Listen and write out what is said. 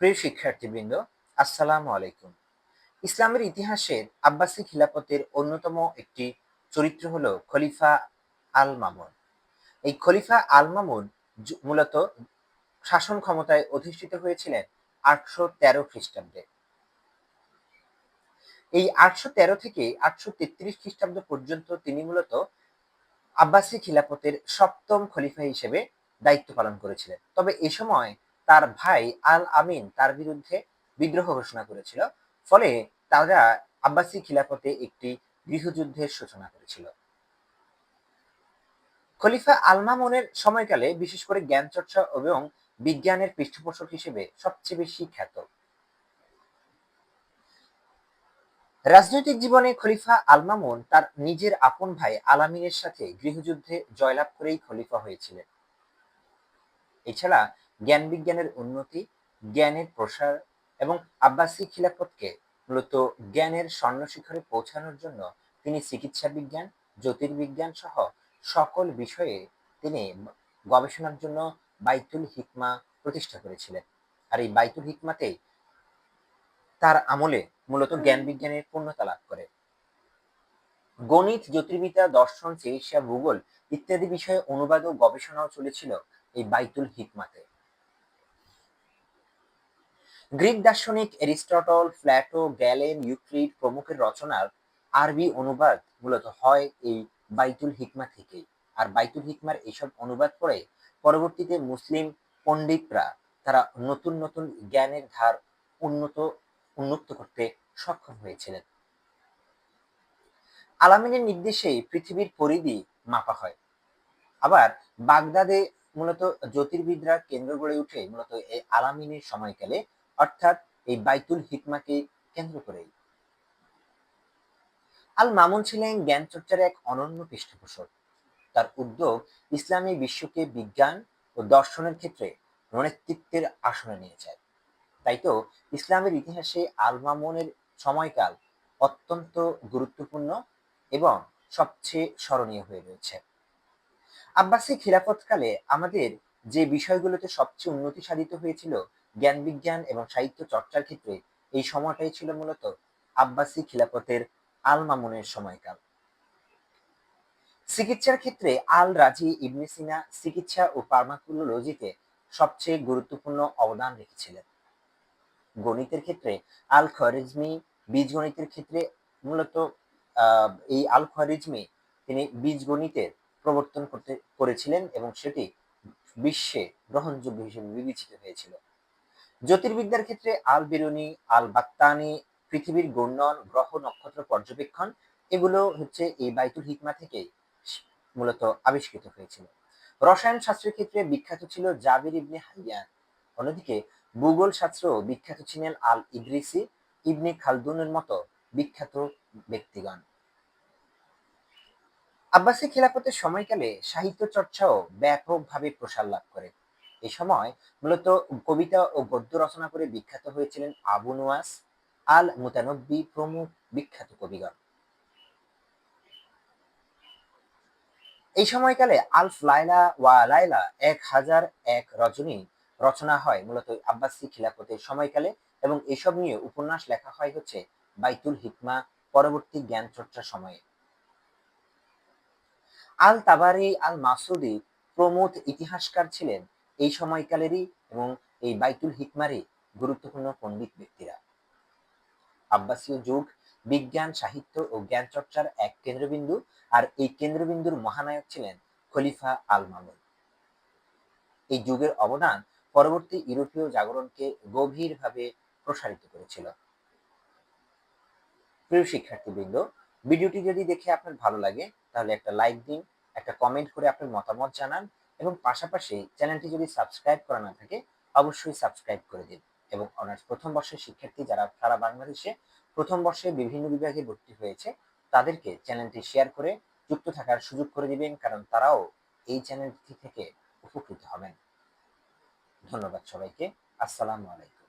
প্রিয় শিক্ষার্থীবৃন্দ, আসসালামু আলাইকুম। ইসলামের ইতিহাসের আব্বাসী খিলাফতের অন্যতম একটি চরিত্র হলো খলিফা আল মামুন এই খলিফা আল মামুন মূলত শাসন ক্ষমতায় অধিষ্ঠিত হয়েছিলেন আটশো তেরো খ্রিস্টাব্দে। এই আটশো তেরো থেকে আটশো তেত্রিশ খ্রিস্টাব্দ পর্যন্ত তিনি মূলত আব্বাসী খিলাফতের সপ্তম খলিফা হিসেবে দায়িত্ব পালন করেছিলেন। তবে এ সময় তার ভাই আল আমিন তার বিরুদ্ধে বিদ্রোহ ঘোষণা করেছিল। ফলে তারা আব্বাসী খিলাফতে একটি গৃহযুদ্ধের সূচনা করেছিল। খলিফা আল মামুনের সময়কালে বিশেষ করে জ্ঞান চর্চা এবং বিজ্ঞানের পৃষ্ঠপোষক হিসেবে সবচেয়ে বেশি খ্যাত। রাজনৈতিক জীবনে খলিফা আল মামুন তার নিজের আপন ভাই আলামিনের সাথে গৃহযুদ্ধে জয়লাভ করেই খলিফা হয়েছিলেন। এছাড়া জ্ঞান বিজ্ঞানের উন্নতি, জ্ঞানের প্রসার এবং আব্বাসী খিলাফতকে মূলত জ্ঞানের স্বর্ণ শিখরে পৌঁছানোর জন্য তিনি চিকিৎসা বিজ্ঞান, জ্যোতির্বিজ্ঞান সহ সকল বিষয়ে তিনি গবেষণার জন্য বাইতুল হিকমা প্রতিষ্ঠা করেছিলেন। আর এই বাইতুল হিকমাতে তার আমলে মূলত জ্ঞান বিজ্ঞানের পূর্ণতা লাভ করে। গণিত, জ্যোতির্বিদ্যা, দর্শন, চিকিৎসা, ভূগোল ইত্যাদি বিষয়ে অনুবাদ ও গবেষণাও চলেছিল এই বাইতুল হিকমাতে। গ্রিক দার্শনিক এরিস্টটল, প্ল্যাটো, গ্যালেন ইউক্লিড প্রমুখের রচনার আরবি অনুবাদ মূলত হয় এই বাইতুল হিকমা থেকেই। আর বাইতুল হিকমার এইসব অনুবাদ পড়ে পরবর্তীতে মুসলিম পণ্ডিতরা তারা নতুন নতুন জ্ঞানের ধার উন্নত, উন্মুক্ত করতে সক্ষম হয়েছিলেন। আলামিনের নির্দেশেই পৃথিবীর পরিধি মাপা হয়। আবার বাগদাদে মূলত জ্যোতির্বিদরা কেন্দ্র গড়ে উঠে মূলত এই আলামিনের সময়কালে অর্থাৎ এই বাইতুল হিকমাকে কেন্দ্র করেই। আল মামুন ছিলেন জ্ঞান চর্চার এক অনন্য পৃষ্ঠপোষক। তার উদ্যোগ ইসলামী বিশ্বকে বিজ্ঞান ও দর্শনের ক্ষেত্রে নেতৃত্বের আসনে নিয়ে যায় তাই তো ইসলামের ইতিহাসে আল মামুনের সময়কাল অত্যন্ত গুরুত্বপূর্ণ এবং সবচেয়ে স্মরণীয় হয়ে রয়েছে। আব্বাসী খিলাফতকালে আমাদের যে বিষয়গুলোতে সবচেয়ে উন্নতি সাধিত হয়েছিল জ্ঞান বিজ্ঞান এবং সাহিত্য চর্চার ক্ষেত্রে এই সময়টাই ছিল মূলত আব্বাসী খিলাফতের আল মামুনের সময়কাল। চিকিৎসার ক্ষেত্রে আল রাজি ইবনে সিনা চিকিৎসা ও ফার্মাকোলজিতে সবচেয়ে গুরুত্বপূর্ণ অবদান রেখেছিলেন। গণিতের ক্ষেত্রে আল খরিজমি বীজগণিতের ক্ষেত্রে মূলত এই আল খরিজমি তিনি বীজগণিতের প্রবর্তন করতে, করেছিলেন এবং সেটি বিশ্বে গ্রহণযোগ্য হিসেবে বিবেচিত হয়েছিল। জ্যোতির্বিদ্যার ক্ষেত্রে আল বিরুনি, আল বাত্তানি, পৃথিবীর ঘূর্ণন গ্রহ নক্ষত্র পর্যবেক্ষণ, এগুলো হচ্ছে এই বাইতুল হিকমা থেকেই মূলত আবিষ্কৃত হয়েছিল। রসায়ন শাস্ত্রের ক্ষেত্রে বিখ্যাত ছিল জাবির ইবনে হাইয়ান। অন্যদিকে ভূগোল শাস্ত্র বিখ্যাত ছিলেন আল ইদ্রিসি ইবনে খালদুনের মতো বিখ্যাত ব্যক্তিগণ। আব্বাসী খেলাফতের সময়কালে সাহিত্য চর্চাও ব্যাপকভাবে প্রসার লাভ করে। এই সময় মূলত কবিতা ও গদ্য রচনা করে বিখ্যাত হয়েছিলেন আবু নুয়াস আল মুতানব্বি প্রমুখ বিখ্যাত কবিগণ। এই সময়কালে আলফ লাইলা ওয়া লাইলা এক হাজার এক রজনী রচনা হয় মূলত আব্বাসী খিলাফতের সময়কালে এবং এসব নিয়ে উপন্যাস লেখা হয় হচ্ছে বাইতুল হিকমা পরবর্তী জ্ঞান চর্চার সময়ে। আল তাবারি আল মাসুদি প্রমুখ ইতিহাসকার ছিলেন এই সময়কালেরই এবং এই বাইতুল হিকমারই গুরুত্বপূর্ণ পণ্ডিত ব্যক্তিরা। আব্বাসীয় যুগ, বিজ্ঞান, সাহিত্য ও জ্ঞান চর্চার এক কেন্দ্রবিন্দু আর এই কেন্দ্রবিন্দুর মহানায়ক ছিলেন খলিফা আল মামুন। এই যুগের অবদান পরবর্তী ইউরোপীয় জাগরণকে গভীরভাবে প্রসারিত করেছিল। প্রিয় শিক্ষার্থীবৃন্দ, ভিডিওটি যদি দেখে আপনার ভালো লাগে, তাহলে একটা লাইক দিন, একটা কমেন্ট করে আপনার মতামত জানান এবং পাশাপাশি চ্যানেলটি যদি সাবস্ক্রাইব করা না থাকে, অবশ্যই সাবস্ক্রাইব করে দিন এবং অনার্স প্রথম বর্ষের শিক্ষার্থী যারা সারা বাংলাদেশে প্রথম বর্ষে বিভিন্ন বিভাগে ভর্তি হয়েছে, তাদেরকে চ্যানেলটি শেয়ার করে যুক্ত থাকার সুযোগ করে দিবেন, কারণ তারাও এই চ্যানেলটি থেকে উপকৃত হবেন। ধন্যবাদ সবাইকে। আসসালামু আলাইকুম।